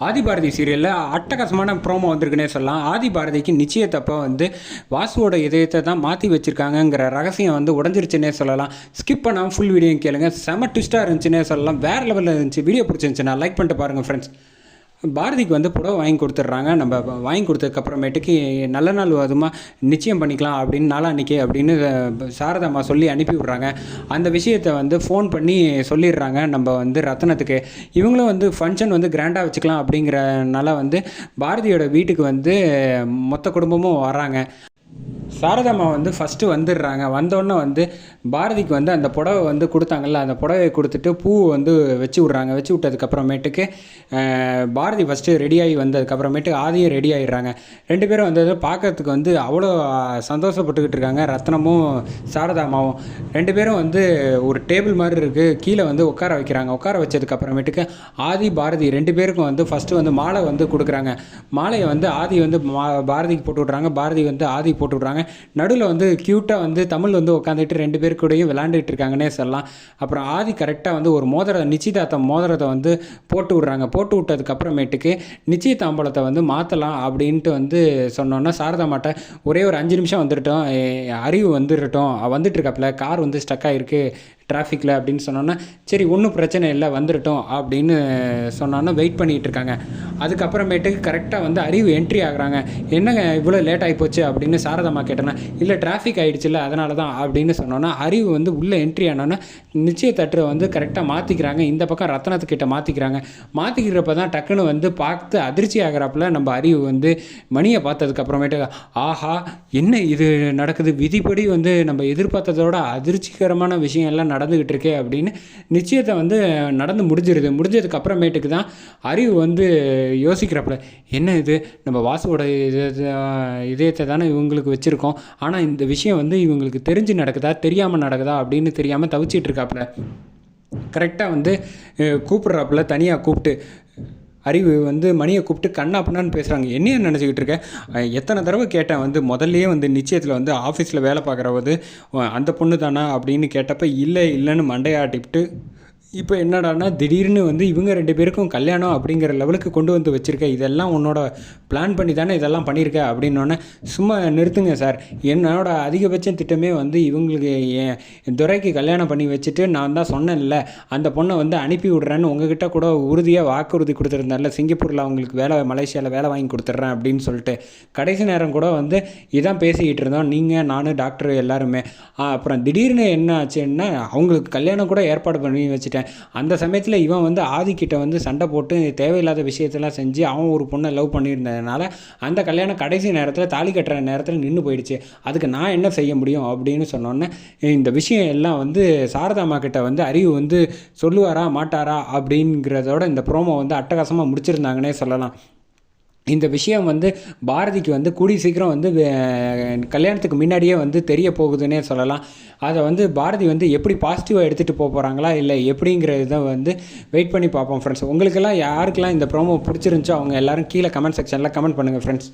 ஆதிபாரதி சீரியலில் அட்டகாசமான ப்ரோமோ வந்திருக்குன்னே சொல்லலாம். ஆதி பாரதிக்கு நிச்சயத்தப்போ வந்து வாசுவோட இதயத்தை தான் மாற்றி வச்சிருக்காங்கங்கிற ரகசியம் வந்து உடஞ்சிருச்சுன்னே சொல்லலாம். ஸ்கிப் பண்ணாமல் ஃபுல் வீடியோ கேளுங்க. செம ட்விஸ்ட்டாக இருந்துச்சுன்னே சொல்லலாம். வேறு லெவலில் இருந்துச்சு. வீடியோ பிடிச்சிருந்துச்சுன்னா லைக் பண்ணிட்டு பாருங்கள் ஃப்ரெண்ட்ஸ் பாரதிக்கு வந்து புடவை வாங்கி கொடுத்துட்றாங்க. நம்ம வாங்கி கொடுத்ததுக்கப்புறமேட்டுக்கு நல்ல நாள் அதுமா நிச்சயம் பண்ணிக்கலாம் அப்படின்னு நாளான்னைக்கு அப்படின்னு சாரதாம்மா சொல்லி அனுப்பி விட்றாங்க. அந்த விஷயத்தை வந்து ஃபோன் பண்ணி சொல்லிடுறாங்க. நம்ம வந்து ரத்னத்துக்கு இவங்களும் வந்து ஃபங்க்ஷன் வந்து கிராண்டாக வச்சுக்கலாம் அப்படிங்கிறனால வந்து பாரதியோட வீட்டுக்கு வந்து மொத்த குடும்பமும் வராங்க சாரதாம்மா வந்து ஃபஸ்ட்டு வந்துடுறாங்க. வந்தோடனே வந்து பாரதிக்கு வந்து அந்த புடவை வந்து கொடுத்தாங்கல்ல அந்த புடவை கொடுத்துட்டு பூ வந்து வச்சு விட்றாங்க. வச்சு விட்டதுக்கப்புறமேட்டுக்கு பாரதி ஃபஸ்ட்டு ரெடியாகி வந்ததுக்கப்புறமேட்டு ஆதியும் ரெடி ஆகிடுறாங்க ரெண்டு பேரும் வந்தது பார்க்கறதுக்கு வந்து அவ்வளோ சந்தோஷப்பட்டுக்கிட்டு இருக்காங்க ரத்னமும் சாரதாமாவும். ரெண்டு பேரும் வந்து ஒரு டேபிள் மாதிரி இருக்குது கீழே வந்து உட்கார வைக்கிறாங்க. உட்கார வச்சதுக்கப்புறமேட்டுக்கு ஆதி பாரதி ரெண்டு பேருக்கும் வந்து ஃபஸ்ட்டு வந்து மாலை வந்து கொடுக்குறாங்க. மாலையை வந்து ஆதி வந்து மா பாரதிக்கு போட்டு விட்றாங்க. பாரதி வந்து ஆதி போட்டு விட்றாங்க. நடுவில் வந்து க்யூட்டாக வந்து தமிழ் வந்து உட்காந்துட்டு ரெண்டு பேர் கூடயும் விளாண்டுட்டு இருக்காங்கன்னே சொல்லலாம். அப்புறம் ஆதி கரெக்டாக வந்து ஒரு மோதிர நிச்சயதார்த்தம் மோதிரத்தை வந்து போட்டு விட்றாங்க. போட்டு விட்டதுக்கப்புறமேட்டுக்கு நிச்சயதாம்பலத்தை வந்து மாற்றலாம் அப்படின்ட்டு வந்து சொன்னோன்னா சாரதாமாட்ட ஒரே ஒரு அஞ்சு நிமிஷம் வந்துட்டோம் அறிவு வந்துடட்டும் வந்துட்டு இருக்காப்புல கார் வந்து ஸ்டக் ஆகிருக்கு டிராஃபிக்கில் அப்படின்னு சொன்னோன்னா சரி ஒன்றும் பிரச்சனை இல்லை வந்துட்டோம் அப்படின்னு சொன்னோன்னா வெயிட் பண்ணிகிட்டு இருக்காங்க. அதுக்கப்புறமேட்டுக்கு கரெக்டாக வந்து அறிவு என்ட்ரி ஆகுறாங்க. என்னங்க இவ்வளோ லேட் ஆகி போச்சு? அப்படின்னு சாரதம்மா கேட்டேன்னா இல்லை டிராஃபிக் ஆகிடுச்சுல அதனால தான் அப்படின்னு சொன்னோன்னா அறிவு வந்து உள்ளே என்ட்ரி ஆனோன்னா நிச்சயத்தட்டுரை வந்து கரெக்டாக மாற்றிக்கிறாங்க இந்த பக்கம் ரத்னத்துக்கிட்ட மாற்றிக்கிறாங்க மாற்றிக்கிறப்ப தான் டக்குன்னு வந்து பார்த்து அதிர்ச்சி ஆகிறப்பல நம்ம அறிவு வந்து மணியை பார்த்ததுக்கப்புறமேட்டு ஆஹா என்ன இது நடக்குது? விதிப்படி வந்து நம்ம எதிர்பார்த்ததோட அதிர்ச்சிகரமான விஷயம் எல்லாம் நடந்துக்கிட்டு இருக்கே அப்படின்னு நிச்சயத்தை வந்து நடந்து முடிஞ்சிருது. முடிஞ்சதுக்கு அப்புறமேட்டுக்கு தான் அறிவு வந்து யோசிக்கிறப்பல. என்ன இது? நம்ம வாசுவோட இதை இதயத்தை தானே இவங்களுக்கு வச்சுருக்கோம். ஆனால் இந்த விஷயம் வந்து இவங்களுக்கு தெரிஞ்சு நடக்குதா? தெரியாமல் நடக்குதா? அப்படின்னு தெரியாமல் தவிச்சிட்டு இருக்காப்புல கரெக்டாக வந்து கூப்பிட்றாப்புல தனியாக கூப்பிட்டு அறிவு வந்து மணியை கூப்பிட்டு கண்ணா பண்ணான்னு பேசுகிறாங்க என்னைய நினச்சிக்கிட்டு இருக்கேன் எத்தனை தடவை கேட்டேன். வந்து முதல்லையே வந்து நிச்சயத்தில் வந்து ஆஃபீஸில் வேலை பார்க்குறவது அந்த பொண்ணு தானா அப்படின்னு கேட்டப்ப இல்லை இல்லைன்னு மண்டையாட்டிவிட்டு இப்போ என்னடான்னா திடீர்னு வந்து இவங்க ரெண்டு பேருக்கும் கல்யாணம் அப்படிங்கிற லெவலுக்கு கொண்டு வந்து வச்சுருக்க இதெல்லாம் உன்னோட பிளான் பண்ணி தானே இதெல்லாம் பண்ணியிருக்க அப்படின்னோடனே சும்மா நிறுத்துங்க சார். என்னோட அதிகபட்ச திட்டமே வந்து இவங்களுக்கு என் துறைக்கு கல்யாணம் பண்ணி வச்சுட்டு நான் தான் சொன்னேன்ல அந்த பொண்ணை வந்து அனுப்பி விட்றேன்னு உங்ககிட்ட கூட உறுதியாக வாக்குறுதி கொடுத்துருந்தால சிங்கப்பூரில் அவங்களுக்கு வேலை மலேசியாவில் வேலை வாங்கி கொடுத்துட்றேன் அப்படின்னு சொல்லிட்டு. கடைசி நேரம் கூட வந்து இதான் பேசிக்கிட்டு இருந்தோம் நீங்கள் நான் டாக்டர் எல்லாருமே. அப்புறம் திடீர்னு என்ன ஆச்சுன்னா அவங்களுக்கு கல்யாணம் கூட ஏற்பாடு பண்ணி வச்சுட்டேன். அந்த சமயத்தில் இவன் வந்து ஆதிக்கிட்ட வந்து சண்டை போட்டு தேவையில்லாத விஷயத்தெல்லாம் செஞ்சு அவன் ஒரு பொண்ணை லவ் பண்ணியிருந்ததுனால அந்த கல்யாணம் கடைசி நேரத்தில் தாலி கட்டுற நேரத்தில் நின்று போயிடுச்சு. அதுக்கு நான் என்ன செய்ய முடியும் அப்படின்னு சொன்னோன்னே இந்த விஷயம் எல்லாம் வந்து சாரதாமா கிட்ட வந்து அறிவு வந்து சொல்லுவாரா மாட்டாரா அப்படிங்கிறதோட இந்த ப்ரோமோ வந்து அட்டகாசமாக முடிச்சிருந்தாங்கன்னே சொல்லலாம். இந்த விஷயம் வந்து பாரதிக்கு வந்து கூடி சீக்கிரம் வந்து கல்யாணத்துக்கு முன்னாடியே வந்து தெரிய போகுதுன்னே சொல்லலாம். அதை வந்து பாரதி வந்து எப்படி பாசிட்டிவாக எடுத்துகிட்டு போக போகிறாங்களா இல்லை எப்படிங்கிறத வந்து வெயிட் பண்ணி பார்ப்போம் ஃப்ரெண்ட்ஸ் உங்களுக்கெல்லாம் யாருக்கெல்லாம் இந்த ப்ரோமோ பிடிச்சிருந்துச்சோ அவங்க எல்லாரும் கீழே கமெண்ட் செக்ஷனில் கமெண்ட் பண்ணுங்கள் ஃப்ரெண்ட்ஸ்